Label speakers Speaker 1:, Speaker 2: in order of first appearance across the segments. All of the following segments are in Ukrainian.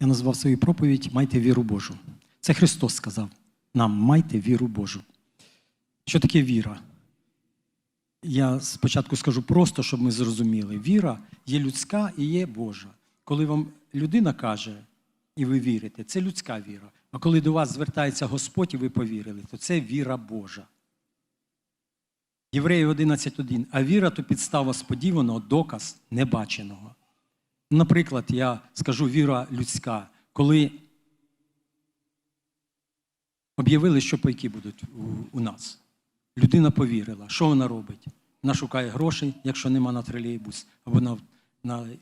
Speaker 1: Я назвав свою проповідь Майте віру Божу. Це Христос сказав нам майте віру Божу. Що таке віра? Я спочатку скажу просто, щоб ми зрозуміли. Віра є людська і є Божа. Коли вам людина каже, і ви вірите, це людська віра. А коли до вас звертається Господь і ви повірили, то це віра Божа. Євреїв 11.1. А віра то підстава сподіваного, доказ небаченого. Наприклад, я скажу віра людська, коли об'явили, що пайки будуть у, у нас. Людина повірила. Що вона робить? Вона шукає грошей, якщо нема на тролейбус, або на, на е,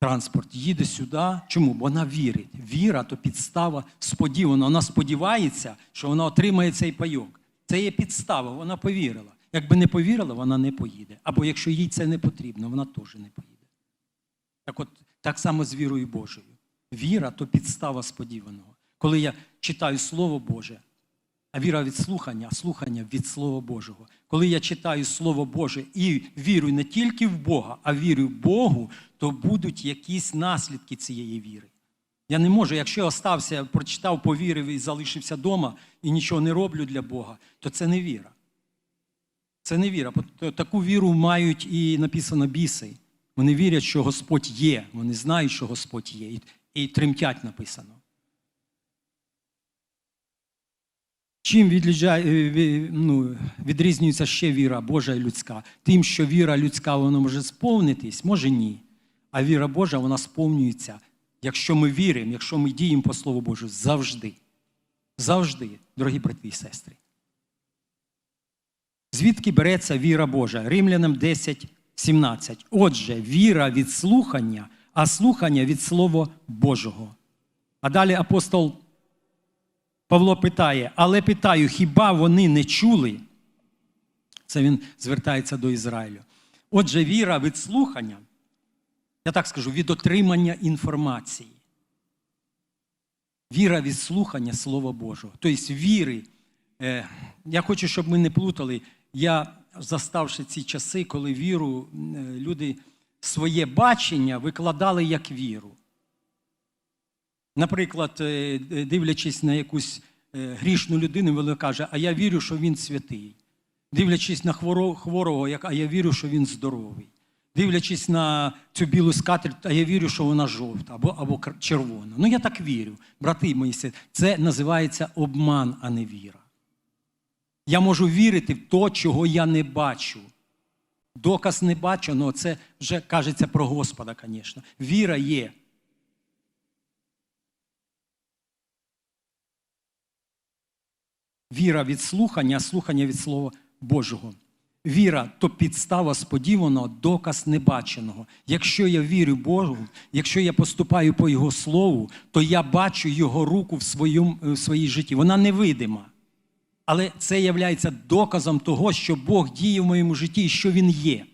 Speaker 1: транспорт. Їде сюди. Чому? Бо вона вірить. Віра то підстава сподівана. Вона сподівається, що вона отримає цей пайок. Це є підстава, вона повірила. Якби не повірила, вона не поїде. Або якщо їй це не потрібно, вона теж не поїде. Так от так само з вірою Божою. Віра то підстава сподіваного. Коли я читаю Слово Боже, а віра від слухання, а слухання від Слова Божого. Коли я читаю Слово Боже і вірую не тільки в Бога, а вірю в Богу, то будуть якісь наслідки цієї віри. Я не можу, якщо я остався, прочитав, повірив і залишився вдома і нічого не роблю для Бога, то це не віра. Це не віра. Таку віру мають і написано біси. Вони вірять, що Господь є. Вони знають, що Господь є. І, і тремтять написано. Чим ну, відрізнюється ще віра Божа і людська? Тим, що віра людська вона може сповнитись, може ні. А віра Божа вона сповнюється, якщо ми віримо, якщо ми діємо по Слову Божу, завжди. Завжди, дорогі брати і сестри. Звідки береться віра Божа? Римлянам 10, 17. Отже, віра від слухання, а слухання від Слова Божого. А далі апостол Павло питає, але питаю, хіба вони не чули? Це він звертається до Ізраїлю. Отже, віра від слухання, я так скажу, від отримання інформації. Віра від слухання Слова Божого. Тобто віри. Е, я хочу, щоб ми не плутали. Я, заставши ці часи, коли віру, е, люди своє бачення викладали як віру. Наприклад, е, дивлячись на якусь е, грішну людину, вона каже, а я вірю, що він святий. Дивлячись на хворого, а я вірю, що він здоровий. Дивлячись на цю білу скатерть, а я вірю, що вона жовта або або червона. Ну я так вірю, брати мої, це називається обман, а не віра. Я можу вірити в то, чого я не бачу. Доказ не бачу, але це вже кажеться про Господа, звісно. Віра є. Віра від слухання, а слухання від Слова Божого. Віра то підстава сподіваного, доказ небаченого. Якщо я вірю Богу, якщо я поступаю по Його Слову, то я бачу Його руку в своєму, в своїй житті. Вона невидима. Але це є доказом того, що Бог діє в моєму житті і що Він є.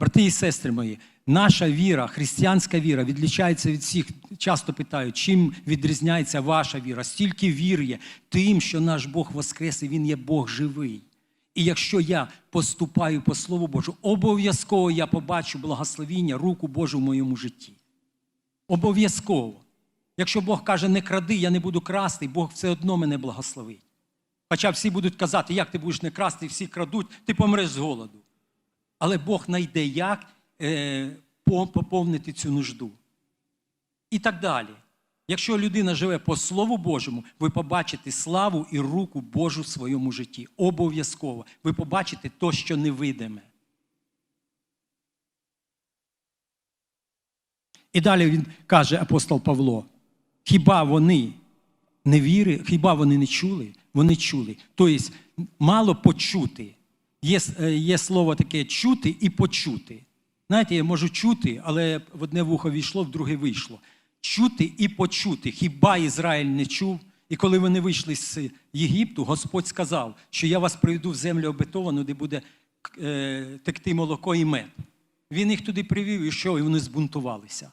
Speaker 1: Брати і сестри мої, наша віра, християнська віра відлічається від всіх. Часто питають, чим відрізняється ваша віра? Стільки вір є тим, що наш Бог воскрес і Він є Бог живий. І якщо я поступаю по Слову Божу, обов'язково я побачу благословіння, руку Божу в моєму житті. Обов'язково. Якщо Бог каже, не кради, я не буду красти, Бог все одно мене благословить. Хоча всі будуть казати, як ти будеш не красти, всі крадуть, ти помреш з голоду. Але Бог знайде, як е, поповнити цю нужду. І так далі. Якщо людина живе по Слову Божому, ви побачите славу і руку Божу в своєму житті. Обов'язково. Ви побачите то, що невидиме. І далі він каже апостол Павло: хіба вони не віри, хіба вони не чули? Вони чули. Тобто, мало почути. Є є слово таке чути і почути. Знаєте, я можу чути, але в одне вухо війшло, в друге вийшло. Чути і почути. Хіба Ізраїль не чув? І коли вони вийшли з Єгипту, Господь сказав, що я вас приведу в землю обетовану, де буде е, текти молоко і мед. Він їх туди привів, і що? І вони збунтувалися.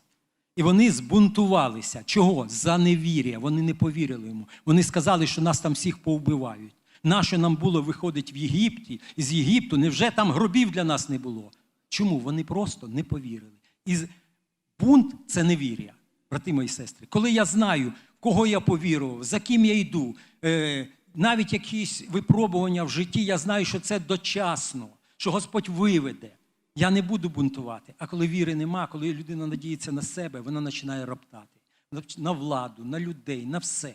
Speaker 1: І вони збунтувалися. Чого? За невір'я. Вони не повірили йому. Вони сказали, що нас там всіх повбивають. Наше нам було виходить в Єгипті, із Єгипту, невже там гробів для нас не було? Чому? Вони просто не повірили. І бунт це невір'я. брати мої сестри, коли я знаю, кого я повірував, за ким я йду, е, навіть якісь випробування в житті, я знаю, що це дочасно, що Господь виведе. Я не буду бунтувати. А коли віри нема, коли людина надіється на себе, вона починає роптати на- владу, на людей, на все.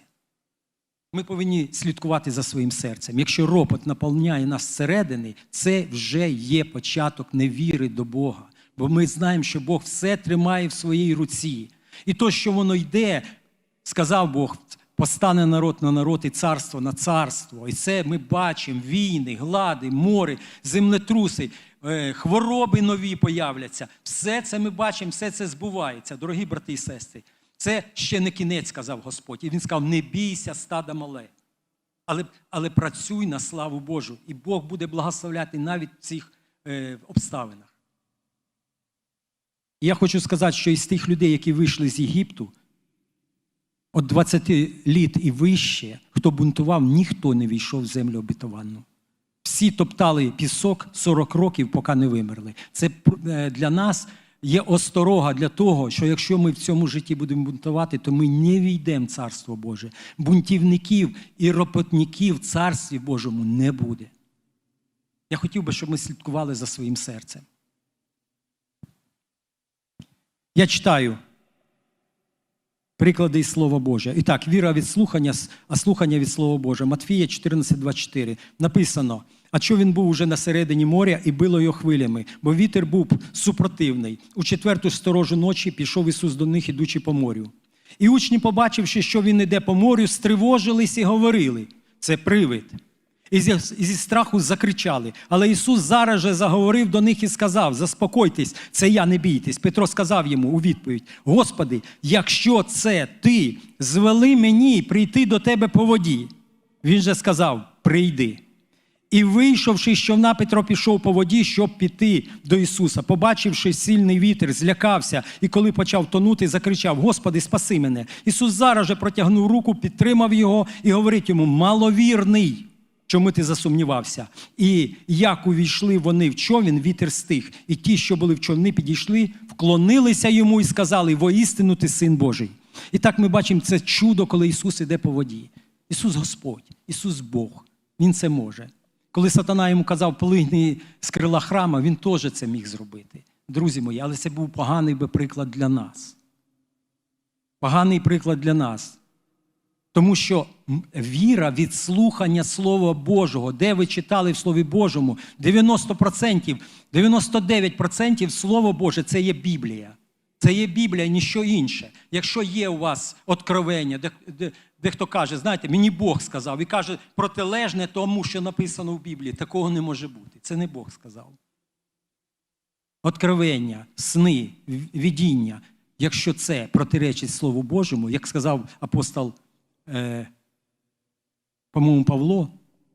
Speaker 1: Ми повинні слідкувати за своїм серцем. Якщо ропот наповняє нас зсередини, це вже є початок невіри до Бога. Бо ми знаємо, що Бог все тримає в своїй руці. І то, що воно йде, сказав Бог, постане народ на народ і царство на царство. І це ми бачимо: війни, глади, мори, землетруси, е, хвороби нові появляться. Все це ми бачимо, все це збувається, дорогі брати і сестри. Це ще не кінець, сказав Господь. І він сказав: не бійся, стада мале. Але, але працюй на славу Божу, і Бог буде благословляти навіть в цих е, обставинах. І я хочу сказати, що із тих людей, які вийшли з Єгипту, от 20 літ і вище, хто бунтував, ніхто не війшов в землю обітованну. Всі топтали пісок 40 років, поки не вимерли. Це е, для нас є осторога для того, що якщо ми в цьому житті будемо бунтувати, то ми не війдемо в Царство Боже. Бунтівників і ропотників в Царстві Божому не буде. Я хотів би, щоб ми слідкували за своїм серцем. Я читаю приклади із Слова Божого. І так, віра від слухання, а слухання від Слова Божого. Матфія 14,24. Написано: а що він був уже на середині моря і било його хвилями, бо вітер був супротивний. У четверту сторожу ночі пішов Ісус до них, ідучи по морю. І учні, побачивши, що він іде по морю, стривожились і говорили: це привид. І зі, страху закричали. Але Ісус зараз же заговорив до них і сказав: Заспокойтесь, це я, не бійтесь. Петро сказав йому у відповідь: Господи, якщо це ти, звели мені прийти до тебе по воді. Він же сказав: Прийди. І вийшовши з човна, Петро пішов по воді, щоб піти до Ісуса. Побачивши сильний вітер, злякався, і коли почав тонути, закричав: Господи, спаси мене. Ісус зараз же протягнув руку, підтримав його і говорить йому: маловірний. Чому ти засумнівався? І як увійшли вони в човін, вітер стих, і ті, що були в човни, підійшли, вклонилися йому і сказали: воістину ти син Божий. І так ми бачимо це чудо, коли Ісус іде по воді. Ісус Господь, Ісус Бог, Він це може. Коли сатана йому казав, полигни з крила храма, він теж це міг зробити. Друзі мої, але це був поганий би приклад для нас. Поганий приклад для нас. Тому що віра від слухання Слова Божого, де ви читали в Слові Божому, 90%, 99% Слово Боже це є Біблія. Це є Біблія, ніщо інше. Якщо є у вас откровення, де, де, де хто каже, знаєте, мені Бог сказав, і каже протилежне тому, що написано в Біблії, такого не може бути. Це не Бог сказав. Откровення, сни, видіння, якщо це протиречить Слову Божому, як сказав апостол по-моєму, Павло,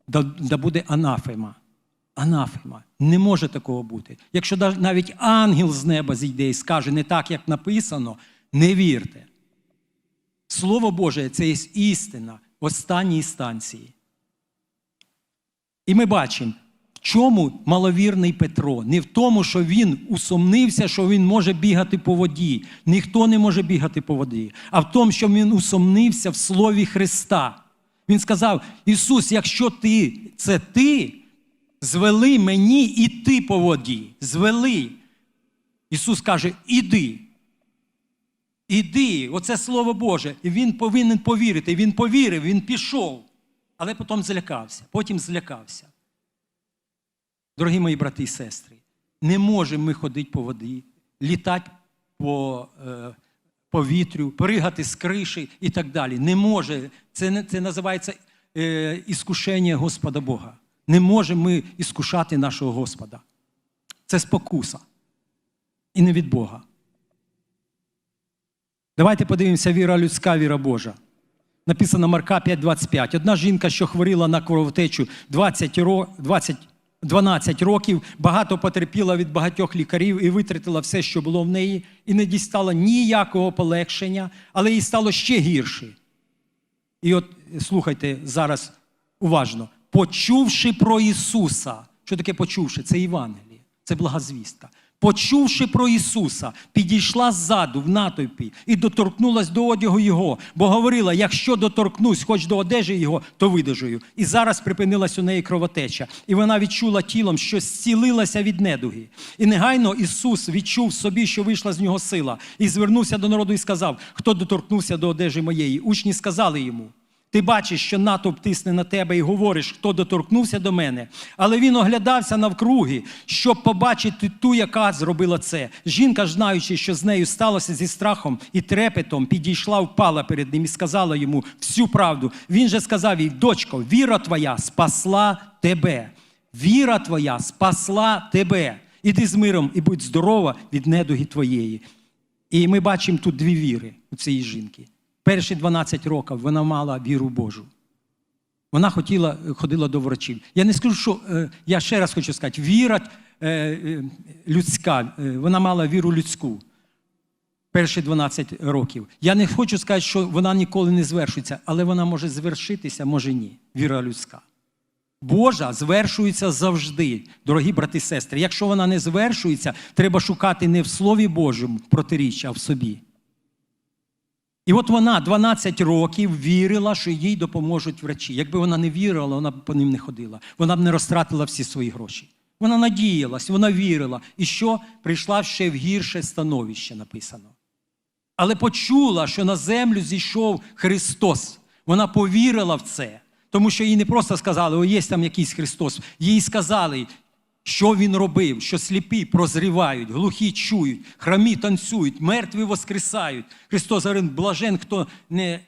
Speaker 1: да, буде анафема. Анафема. Не може такого бути. Якщо навіть ангел з неба зійде і скаже не так, як написано, не вірте. Слово Боже це є істина останній станції. І ми бачимо, чому маловірний Петро. Не в тому, що він усомнився, що він може бігати по воді. Ніхто не може бігати по воді, а в тому, що він усомнився в Слові Христа. Він сказав: Ісус, якщо ти це ти, звели мені іти по воді. Звели. Ісус каже: Іди. Іди, оце Слово Боже. І він повинен повірити. Він повірив, він пішов. Але потім злякався. Потім злякався. Дорогі мої брати і сестри, не можемо ми ходити по воді, літати по е, повітрю, пригати з криші і так далі. Не може. Це це називається е, іскушення Господа Бога. Не можемо ми іскушати нашого Господа. Це спокуса. І не від Бога. Давайте подивимося, віра людська, віра Божа. Написано Марка 5,25. Одна жінка, що хворіла на кровотечу 20 років. 20 12 років, багато потерпіла від багатьох лікарів і витратила все, що було в неї, і не дістала ніякого полегшення, але їй стало ще гірше. І от слухайте зараз уважно, почувши про Ісуса, що таке почувши? Це Євангеліє, це благозвістка. Почувши про Ісуса, підійшла ззаду в натовпі і доторкнулась до одягу Його, бо говорила: якщо доторкнусь хоч до одежі Його, то видужую. І зараз припинилась у неї кровотеча, і вона відчула тілом, що зцілилася від недуги. І негайно Ісус відчув собі, що вийшла з нього сила, і звернувся до народу і сказав: Хто доторкнувся до одежі моєї? Учні сказали йому. Ти бачиш, що натовп тисне на тебе і говориш, хто доторкнувся до мене. Але він оглядався навкруги, щоб побачити ту, яка зробила це. Жінка, знаючи, що з нею сталося зі страхом і трепетом, підійшла, впала перед ним і сказала йому всю правду. Він же сказав їй, дочко, віра твоя спасла тебе. Віра твоя спасла тебе. Іди з миром і будь здорова від недуги твоєї. І ми бачимо тут дві віри у цієї жінки. Перші 12 років вона мала віру Божу. Вона хотіла, ходила до врачів. Я не скажу, що е, я ще раз хочу сказати, віра е, е, людська, вона мала віру людську. Перші 12 років. Я не хочу сказати, що вона ніколи не звершується, але вона може звершитися, може ні. Віра людська. Божа звершується завжди, дорогі брати і сестри. Якщо вона не звершується, треба шукати не в Слові Божому протиріччя, а в собі. І от вона 12 років вірила, що їй допоможуть врачі. Якби вона не вірила, вона б по ним не ходила. Вона б не розтратила всі свої гроші. Вона надіялась, вона вірила. І що прийшла ще в гірше становище, написано. Але почула, що на землю зійшов Христос. Вона повірила в це. Тому що їй не просто сказали, о, є там якийсь Христос. Їй сказали, що він робив, що сліпі прозрівають, глухі чують, храмі танцюють, мертві воскресають. Христос говорить, блажен, хто не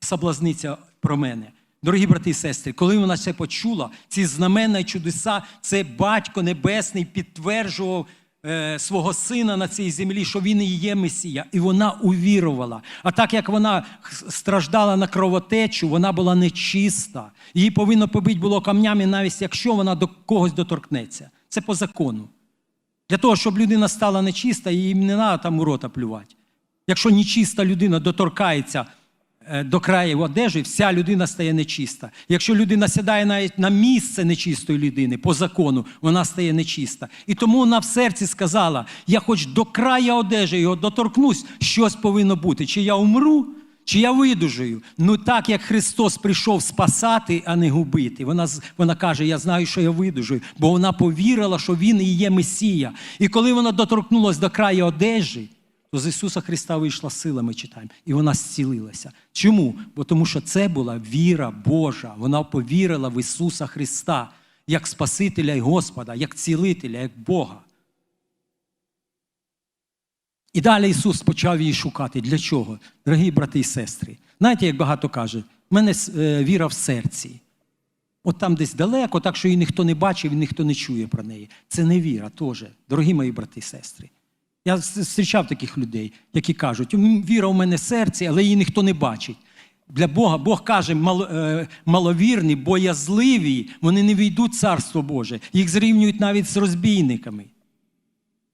Speaker 1: соблазниться про мене. Дорогі брати і сестри, коли вона це почула, ці знамена і чудеса, це батько Небесний підтверджував е, свого сина на цій землі, що він і є Месія, і вона увірувала. А так як вона страждала на кровотечу, вона була нечиста. Її повинно побити було камнями, навіть якщо вона до когось доторкнеться. Це по закону. Для того, щоб людина стала нечиста, їм не треба там у рота плювати. Якщо нечиста людина доторкається е, до краю одежі, вся людина стає нечиста. Якщо людина сідає навіть на місце нечистої людини по закону, вона стає нечиста. І тому вона в серці сказала: я хоч до края одежі його доторкнусь, щось повинно бути. Чи я умру, чи я видужую. Ну так як Христос прийшов спасати, а не губити. Вона, вона каже: Я знаю, що я видужую, бо вона повірила, що він і є Месія. І коли вона доторкнулася до краю одежі, то з Ісуса Христа вийшла сила, ми читаємо, і вона зцілилася. Чому? Бо тому що це була віра Божа. Вона повірила в Ісуса Христа як Спасителя і Господа, як цілителя, як Бога. І далі Ісус почав її шукати. Для чого? Дорогі брати і сестри. Знаєте, як багато каже, в мене е, віра в серці. От там десь далеко, так що її ніхто не бачив і ніхто не чує про неї. Це не віра теж, дорогі мої брати і сестри. Я зустрічав таких людей, які кажуть, віра у мене в серці, але її ніхто не бачить. Для Бога Бог каже, е, маловірні, боязливі, вони не війдуть в Царство Боже. Їх зрівнюють навіть з розбійниками.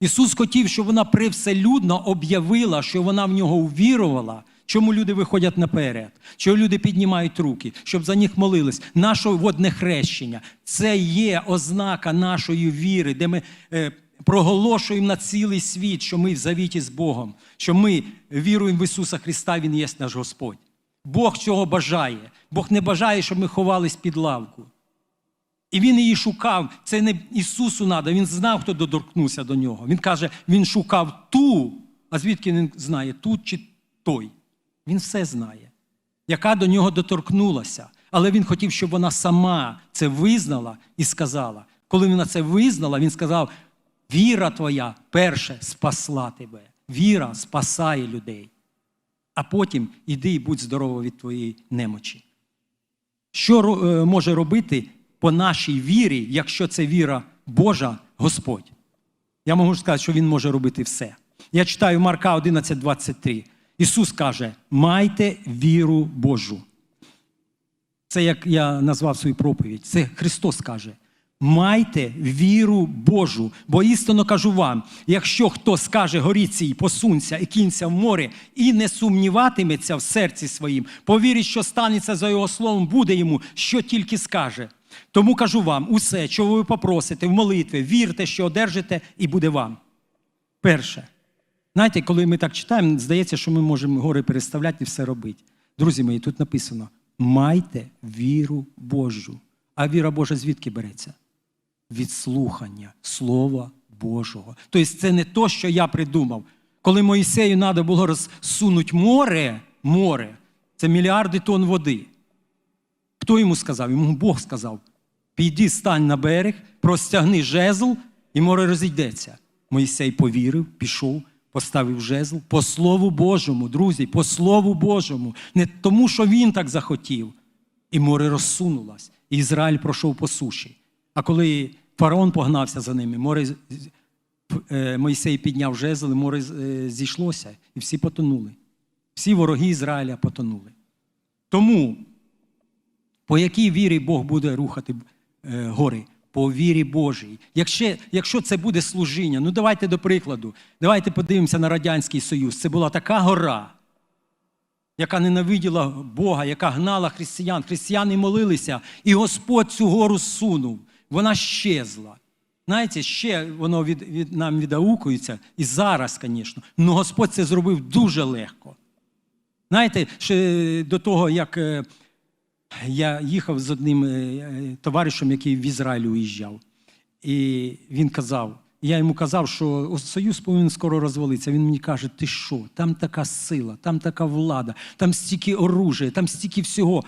Speaker 1: Ісус хотів, щоб вона привселюдно об'явила, що вона в нього увірувала. Чому люди виходять наперед? Чому люди піднімають руки, щоб за них молились? Наше водне хрещення це є ознака нашої віри, де ми е, проголошуємо на цілий світ, що ми в завіті з Богом, що ми віруємо в Ісуса Христа, Він є наш Господь. Бог цього бажає. Бог не бажає, щоб ми ховались під лавку. І він її шукав. Це не Ісусу надо. Він знав, хто доторкнувся до нього. Він каже, він шукав ту, а звідки він знає, ту чи той. Він все знає, яка до нього доторкнулася. Але він хотів, щоб вона сама це визнала і сказала. Коли вона це визнала, він сказав: віра твоя перше спасла тебе. Віра спасає людей. А потім іди і будь здорова від твоєї немочі. Що е, може робити по нашій вірі, якщо це віра Божа, Господь? Я можу сказати, що Він може робити все. Я читаю Марка 11:23. Ісус каже: майте віру Божу. Це як я назвав свою проповідь. Це Христос каже. Майте віру Божу, бо істинно кажу вам: якщо хто скаже горіться і посунься і кінься в море, і не сумніватиметься в серці своїм, повірить, що станеться за його словом, буде йому, що тільки скаже. Тому кажу вам: усе, що ви попросите в молитві, вірте, що одержите, і буде вам. Перше. Знаєте, коли ми так читаємо, здається, що ми можемо гори переставляти і все робити. Друзі мої, тут написано: майте віру Божу. А віра Божа звідки береться? Від слухання Слова Божого. Тобто це не то, що я придумав. Коли Моїсею треба було розсунути море, море, це мільярди тонн води. Хто йому сказав? Йому Бог сказав: піди, стань на берег, простягни жезл, і море розійдеться. Моїсей повірив, пішов, поставив жезл по Слову Божому, друзі, по Слову Божому. Не тому, що він так захотів. І море розсунулось, і Ізраїль пройшов по суші. А коли фараон погнався за ними, море е, Мойсей підняв жезл, і море е, зійшлося, і всі потонули. Всі вороги Ізраїля потонули. Тому по якій вірі Бог буде рухати е, гори? По вірі Божій. Якщо, якщо це буде служіння, ну давайте до прикладу, давайте подивимося на Радянський Союз. Це була така гора, яка ненавиділа Бога, яка гнала християн. Християни молилися, і Господь цю гору сунув. Вона щезла. Знаєте, ще воно від, від, нам відаукується, і зараз, звісно. але Господь це зробив дуже легко. Знаєте, ще до того, як е, я їхав з одним е, товаришем, який в Ізраїль уїжджав. І він казав, я йому казав, що Союз повинен скоро розвалитися. Він мені каже, ти що, там така сила, там така влада, там стільки оружия, там стільки всього.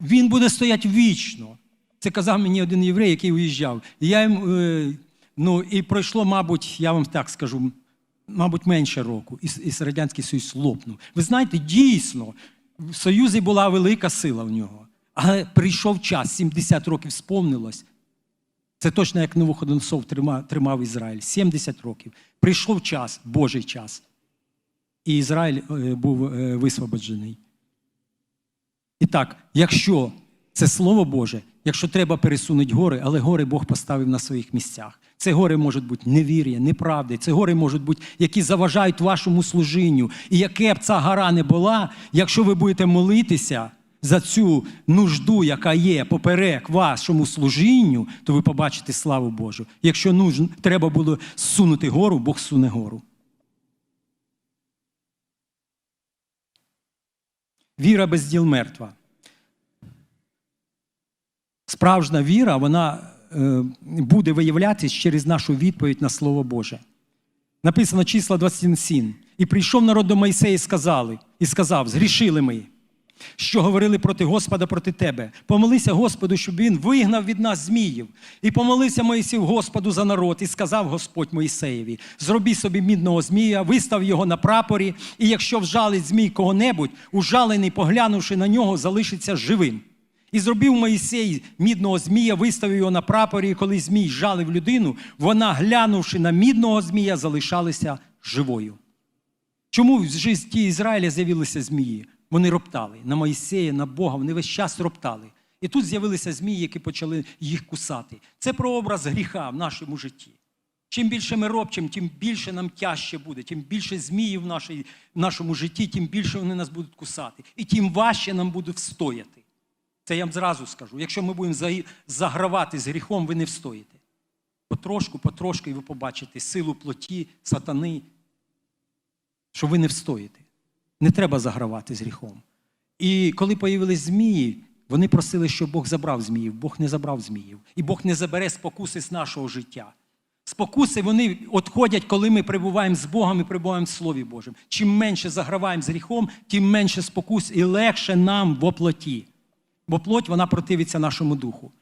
Speaker 1: Він буде стояти вічно. Це казав мені один єврей, який уїжджав. І я йому, е, ну, і пройшло, мабуть, я вам так скажу, мабуть, менше року, і, і Радянський Союз лопнув. Ви знаєте, дійсно, в Союзі була велика сила в нього. Але прийшов час, 70 років сповнилось. Це точно як Новоходонцов тримав, тримав Ізраїль. 70 років. Прийшов час, Божий час. І Ізраїль е, був е, висвободжений. І так, якщо це Слово Боже, якщо треба пересунути гори, але гори Бог поставив на своїх місцях. Це гори можуть бути невір'я, неправди, це гори можуть бути, які заважають вашому служінню. І яке б ця гора не була, якщо ви будете молитися за цю нужду, яка є поперек вашому служінню, то ви побачите славу Божу. Якщо нужно, треба було сунути гору, Бог суне гору. Віра без діл мертва. Справжня віра, вона е, буде виявлятися через нашу відповідь на Слово Боже. Написано числа 27. І прийшов народ до Мойсея і сказали, і сказав: Згрішили ми, що говорили проти Господа проти тебе. Помолися Господу, щоб він вигнав від нас зміїв. І помолився Моїсів Господу за народ, і сказав Господь Моїсеєві: Зроби собі мідного змія, вистав його на прапорі, і якщо вжалить змій кого-небудь, ужалений, поглянувши на нього, залишиться живим. І зробив Моїсей мідного змія, виставив його на прапорі, і коли змій жалив людину, вона, глянувши на мідного змія, залишалася живою. Чому в житті Ізраїля з'явилися змії? Вони роптали на Моїсея, на Бога, вони весь час роптали. І тут з'явилися змії, які почали їх кусати. Це прообраз гріха в нашому житті. Чим більше ми робчимо, тим більше нам тяжче буде, тим більше зміїв в, нашій, в нашому житті, тим більше вони нас будуть кусати. І тим важче нам буде встояти. Це я вам зразу скажу. Якщо ми будемо загравати з гріхом, ви не встоїте. Потрошку, потрошку, і ви побачите силу плоті, сатани, що ви не встоїте. Не треба загравати з гріхом. І коли появились змії, вони просили, щоб Бог забрав зміїв. Бог не забрав зміїв. І Бог не забере спокуси з нашого життя. Спокуси вони відходять, коли ми перебуваємо з Богом і перебуваємо в Слові Божому. Чим менше заграваємо з гріхом, тим менше спокус і легше нам в оплоті. Бо плоть вона противиться нашому духу.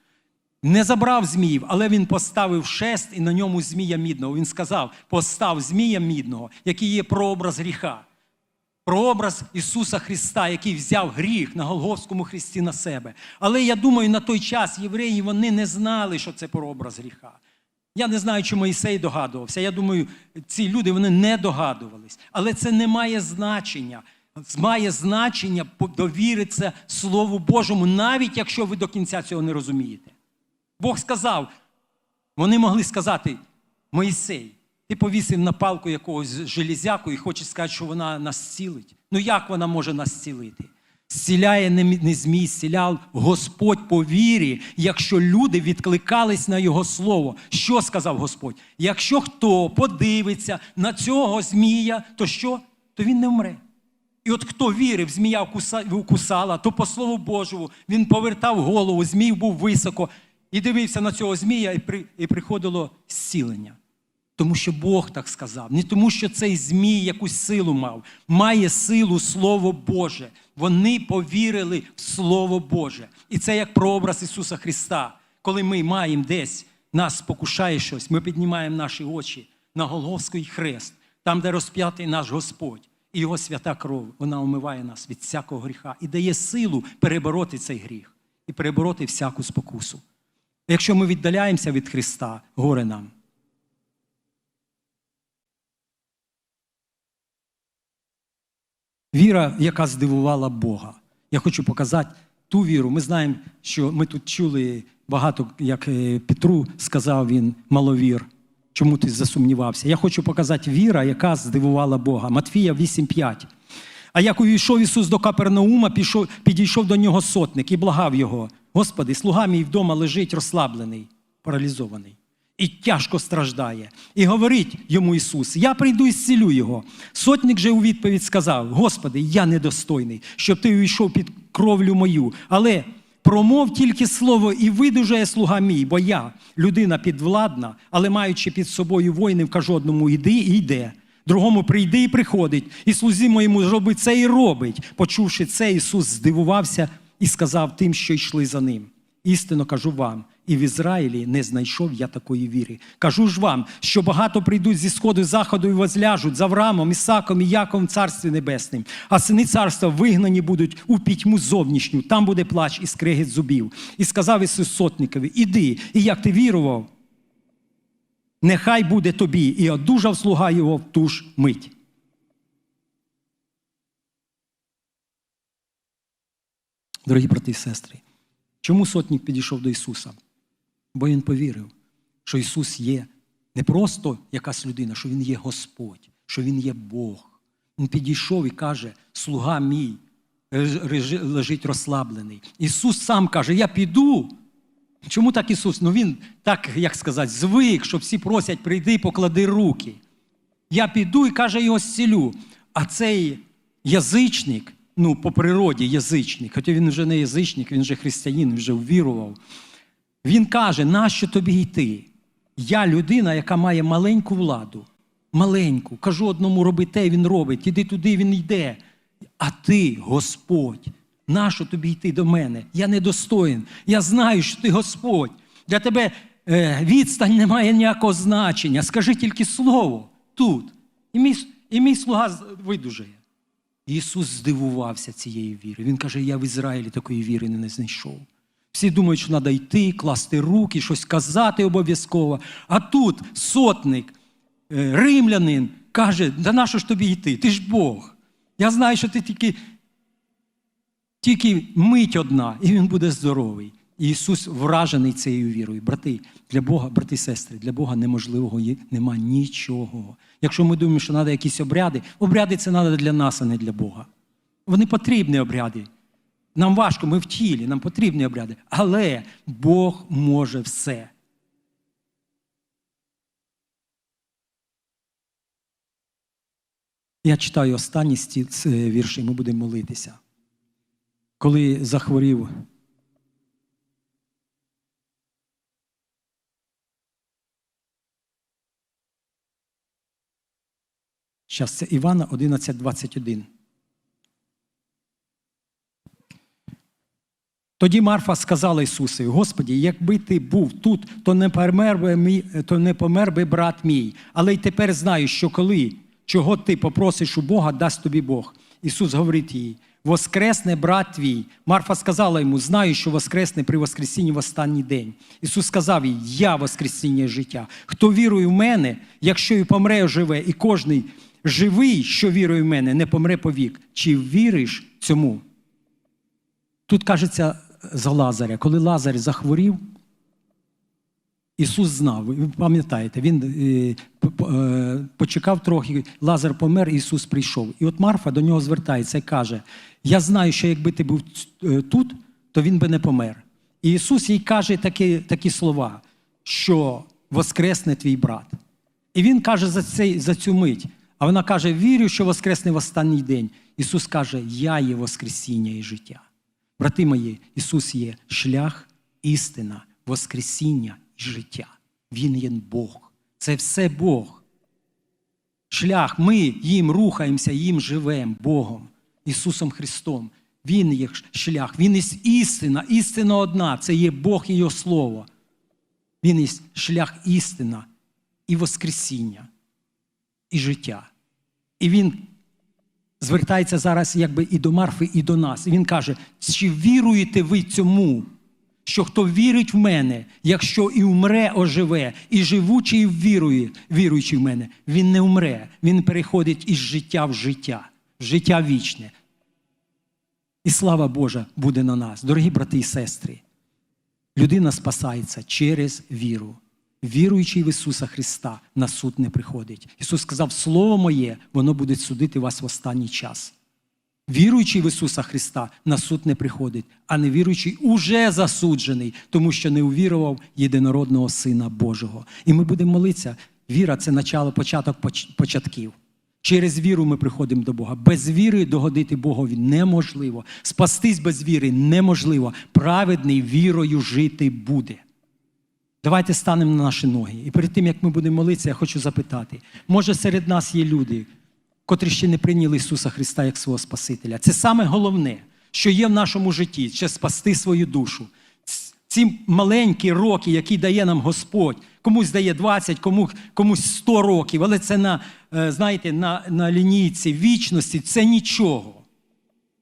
Speaker 1: Не забрав зміїв, але він поставив шест і на ньому змія мідного. Він сказав: постав змія мідного, який є прообраз гріха. Прообраз Ісуса Христа, який взяв гріх на Голгофському хресті на себе. Але я думаю, на той час євреї вони не знали, що це прообраз гріха. Я не знаю, чи Моїсей догадувався. Я думаю, ці люди вони не догадувались. Але це не має значення. Має значення довіритися Слову Божому, навіть якщо ви до кінця цього не розумієте. Бог сказав, вони могли сказати: Моїсей, ти повісив на палку якогось железяку і хочеш сказати, що вона нас зцілить. Ну як вона може нас зцілити? Зціляє не, змій, зціляв Господь по вірі, якщо люди відкликались на Його слово. Що сказав Господь? Якщо хто подивиться на цього змія, то що? То він не вмре. І от хто вірив, змія вкусала, то по слову Божому він повертав голову, змій був високо і дивився на цього змія, і приходило зцілення. Тому що Бог так сказав, не тому, що цей змій якусь силу мав, має силу Слово Боже. Вони повірили в Слово Боже. І це як прообраз Ісуса Христа. Коли ми маємо десь, нас спокушає щось, ми піднімаємо наші очі на Голговський хрест, там, де розп'ятий наш Господь. І його свята кров, вона омиває нас від всякого гріха і дає силу перебороти цей гріх і перебороти всяку спокусу. Якщо ми віддаляємося від Христа, горе нам. Віра, яка здивувала Бога. Я хочу показати ту віру. Ми знаємо, що ми тут чули багато, як е, Петру сказав він, маловір. Чому ти засумнівався? Я хочу показати віра, яка здивувала Бога. Матфія 8,5. А як увійшов Ісус до Капернаума, пішов, підійшов до нього сотник і благав його: Господи, слуга мій вдома лежить розслаблений, паралізований і тяжко страждає. І говорить йому Ісус: Я прийду і зцілю його. Сотник же у відповідь сказав: Господи, я недостойний, щоб ти увійшов під кровлю мою. Але промов тільки слово, і видужає слуга мій, бо я людина підвладна, але маючи під собою воїнів, кажу одному іди і йде. Другому прийди і приходить, і слузі моєму робить це і робить. Почувши це, Ісус здивувався і сказав тим, що йшли за ним. Істинно кажу вам, і в Ізраїлі не знайшов я такої віри. Кажу ж вам, що багато прийдуть зі сходу заходу і возляжуть з Авраамом, Ісаком і Яковом в Царстві Небесним, а сини царства вигнані будуть у пітьму зовнішню, там буде плач і скрегіт зубів. І сказав Ісус сотникові: Іди, і як ти вірував, нехай буде тобі, і одужав слуга його в ту ж мить. Дорогі брати і сестри, чому сотник підійшов до Ісуса? Бо він повірив, що Ісус є не просто якась людина, що Він є Господь, що Він є Бог. Він підійшов і каже: Слуга мій лежить розслаблений. Ісус сам каже: Я піду. Чому так Ісус? Ну Він так, як сказати, звик, що всі просять, прийди, і поклади руки. Я піду і каже, його зцілю. А цей язичник, ну, по природі язичник, хоча він вже не язичник, він вже християнин, він вже ввірував. Він каже, нащо тобі йти? Я людина, яка має маленьку владу. Маленьку. Кажу одному роби те, він робить. Іди туди, він йде. А ти, Господь, нащо тобі йти до мене? Я недостоїн. Я знаю, що ти Господь. Для тебе е, відстань не має ніякого значення. Скажи тільки слово тут. І мій, і мій слуга видужає. Ісус здивувався цією вірою. Він каже: Я в Ізраїлі такої віри не знайшов. Всі думають, що треба йти, класти руки, щось казати обов'язково. А тут сотник, е, римлянин, каже: да нащо ж тобі йти? Ти ж Бог. Я знаю, що ти тільки, тільки мить одна, і він буде здоровий. І Ісус вражений цією вірою. Брати, для Бога, брати і сестри, для Бога неможливого нема нічого. Якщо ми думаємо, що треба якісь обряди, обряди це треба для нас, а не для Бога. Вони потрібні обряди. Нам важко, ми в тілі, нам потрібні обряди. Але Бог може все. Я читаю останні сті- вірші, ми будемо молитися. Коли захворів Зараз це Івана 11.21. Тоді Марфа сказала Ісусові: Господі, якби ти був тут, то не помер би мій, то не помер би брат мій. Але й тепер знаю, що коли чого ти попросиш у Бога, дасть тобі Бог. Ісус говорить їй: Воскресне брат твій. Марфа сказала йому: Знаю, що воскресне при Воскресінні в останній день. Ісус сказав їй: Я Воскресіння життя. Хто вірує в мене, якщо і помре, живе, і кожний живий, що вірує в мене, не помре повік. Чи віриш цьому? Тут кажеться за Лазаря, коли Лазар захворів, Ісус знав, ви пам'ятаєте, він е, е, почекав трохи, Лазар помер, Ісус прийшов. І от Марфа до нього звертається і каже: Я знаю, що якби ти був е, тут, то він би не помер. І Ісус їй каже такі, такі слова, що воскресне твій брат. І він каже за, цей, за цю мить. А вона каже: вірю, що воскресне в останній день. Ісус каже: Я є Воскресіння і життя. Брати мої, Ісус є шлях, істина, Воскресіння і життя. Він є Бог. Це все Бог. Шлях, ми їм рухаємося, їм живемо Богом, Ісусом Христом. Він є шлях, Він є істина, істина одна, це є Бог і Його Слово. Він є шлях істина і Воскресіння, і життя. І Він звертається зараз якби і до Марфи, і до нас. Він каже: чи віруєте ви цьому, що хто вірить в мене, якщо і умре, оживе, і живучий вірує, віруючий в мене, він не умре, він переходить із життя в життя, в життя вічне. І слава Божа буде на нас, дорогі брати і сестри. Людина спасається через віру. Віруючий в Ісуса Христа на суд не приходить. Ісус сказав: Слово моє, воно буде судити вас в останній час. Віруючий в Ісуса Христа на суд не приходить, а невіруючий уже засуджений, тому що не увірував єдинородного Сина Божого. І ми будемо молитися. Віра це начало, початок початків. Через віру ми приходимо до Бога. Без віри догодити Богові неможливо. Спастись без віри неможливо. Праведний вірою жити буде. Давайте станемо на наші ноги. І перед тим, як ми будемо молитися, я хочу запитати: може серед нас є люди, котрі ще не прийняли Ісуса Христа як свого Спасителя. Це саме головне, що є в нашому житті, це спасти свою душу. Ці маленькі роки, які дає нам Господь, комусь дає 20, кому, комусь 100 років, але це на, е, знаєте, на, на лінійці вічності це нічого.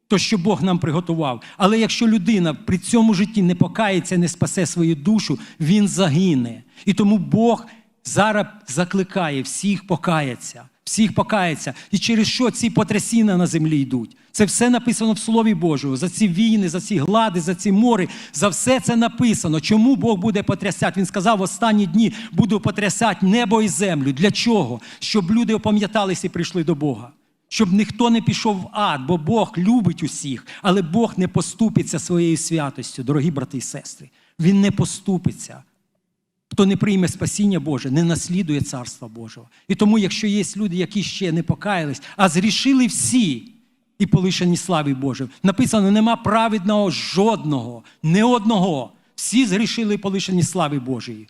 Speaker 1: То, що Бог нам приготував. Але якщо людина при цьому житті не покається, не спасе свою душу, він загине. І тому Бог зараз закликає всіх покаяться, всіх покаяться. І через що ці потрясіння на землі йдуть? Це все написано в Слові Божому. За ці війни, за ці глади, за ці мори, за все це написано. Чому Бог буде потрясати? Він сказав, в останні дні буду потрясати небо і землю. Для чого? Щоб люди опам'яталися і прийшли до Бога. Щоб ніхто не пішов в ад, бо Бог любить усіх, але Бог не поступиться своєю святостю, дорогі брати і сестри. Він не поступиться. Хто не прийме спасіння Боже, не наслідує Царства Божого. І тому, якщо є люди, які ще не покаялись, а зрішили всі і полишені славі Божої, написано: нема праведного жодного, не одного. Всі згрішили і полишені слави Божої.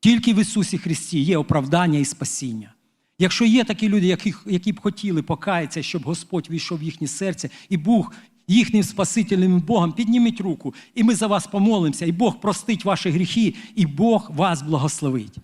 Speaker 1: Тільки в Ісусі Христі є оправдання і спасіння. Якщо є такі люди, які, які б хотіли покаятися, щоб Господь війшов в їхнє серце і Бог їхнім Спасителем Богом, підніміть руку, і ми за вас помолимося, і Бог простить ваші гріхи, і Бог вас благословить.